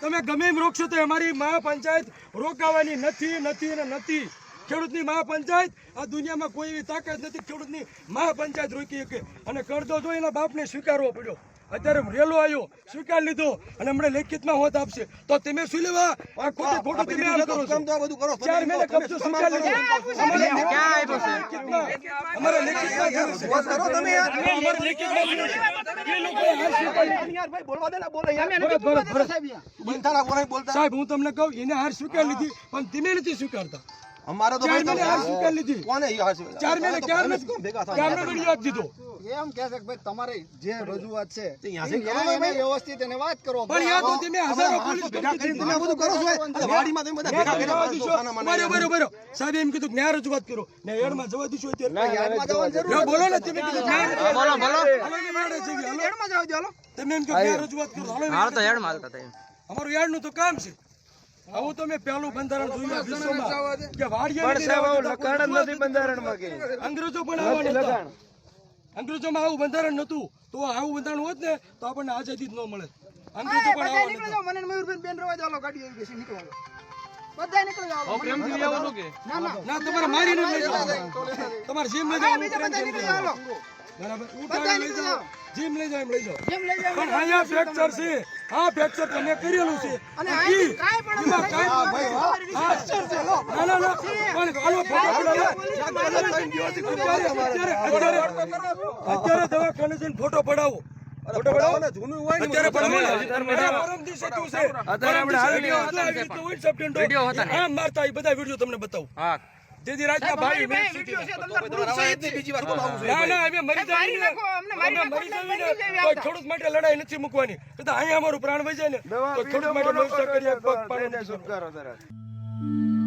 તમે ગમે એમ રોકશો તો અમારી મહાપંચાયત રોકાવાની નથી નથી ને નથી. ખેડૂતની મહાપંચાયત, આ દુનિયામાં કોઈ એવી તાકાત નથી ખેડૂતની મહાપંચાયત રોકી શકે. અને કરજો જો એના બાપને સ્વીકારવો પડ્યો. અત્યારે રેલો આવ્યો સ્વીકાર લીધો અને હમણાં લેખિતમાં હોત આપશે. તો તમે શું લેવા? આ ખોટે ખોટું તમે આમ કરો છો. તો આ બધું કરો ચાર મહિને કબજો સ્વીકાર લીધો. અમારે લેખિતમાં જરૂર છે. કરો તમે યાર. અમારે લેખિતમાં જરૂર છે. એ લોકો યાર ભાઈ બોલવા દે ને બોલે યાર. બોલાય બોલતા. સાહેબ હું તમને કહું એને હાર સ્વીકાર લીધી પણ તમે નથી સ્વીકારતા. અમારે તો ચાર ભાઈ મહિને હાર સ્વીકાર લીધી. કોને હાર સ્વીકાર? ચાર મહિને ક્યાં નથી ભેગા થયા? ક્યાં વીડિયો આપી દીધો. એમ કે છે કે ભાઈ તમારી જે રજૂઆત છે વ્યવસ્થિત એને વાત કરો. પણ યાર તો તમે હજારો પોલીસ ભેગા કરીને તમે બધું કરો છો વાડીમાં તમે બધા ભેગા કરીને જવા કરો છો, દીશો. બરો ઊભા રહ્યો. સાહેબે એમ કીધું ન્યાય રજૂઆત કરો. ને એડમાં જવા દીશો અત્યારે યાદમાં જવાની જરૂર બોલો ને તમે કીધું ન્યાય બોલો, બોલો. હલો ને મારે છે, હલો. એડમાં જવા દે, હલો. તમે એમ કે ન્યાય રજૂઆત કરો. હલો હાલ તો એડમાં હાલતા તમે. અમારું યાર્ડનું તો કામ છે. આવું તો મેં પહેલું બંધારણ જોયું વિશ્વમાં. કે વાડિયાની અંગ્રેજો પણ આવા નહોતા. અંગ્રેજોમાં આવું બંધારણ નહોતું. તો આવું બંધારણ હોત ને તો આપણને આઝાદી જ ન મળે. અંગ્રેજો પણ આવા નીકળી મને ને મયુરબેન બેન રવા જાવ ગાડી આવી ગઈ છે, નીકળો. બધા નીકળી. ના, ના. ના તમારે મારી જ લઈ જાઓ. તમારે જેમ લઈ જાઓ બીજા બધા નીકળી જાઓ, બરાબર? ઉઠાવી લઈ જાઓ. જાઓ. જેમ લઈ જાઓ એમ લઈ જાઓ. જેમ લઈ જાઓ, પણ અહીંયા ફ્રેક્ચર છે. આ ફ્રેક્ચર તમે કરેલું છે. અને પણ કાંઈ ના ના ના પણ હાલો ફોટો અત્યારે દવાખાને જઈને ફોટો પડાવો ફોટો પડાવો ને જૂનું હોય અત્યારે પડાવો ને. અત્યારે અત્યારે પરમ દિવસે શું છે? અત્યારે આપણે હાલ પરમ દિવસે આવી રીતે હોય ને સબટેન્ડો. વીડિયો હતા ને. મારતા બધા વીડિયો તમને બતાવું હા જેથી રાતના ભાઈ મેં છે, તમને proof સહિત બીજી વાર બોલો આવું ના ના અમે મરી જઈએ અમને મારી અમે નાખો, મરી જઈએ મરી ને જઈએ તો ખેડૂત માટે લડાઈ નથી મૂકવાની તો અહીંયા અમારું પ્રાણ વહી જાય ને તો ખેડૂત માટે કરી પગ Mm-hmm.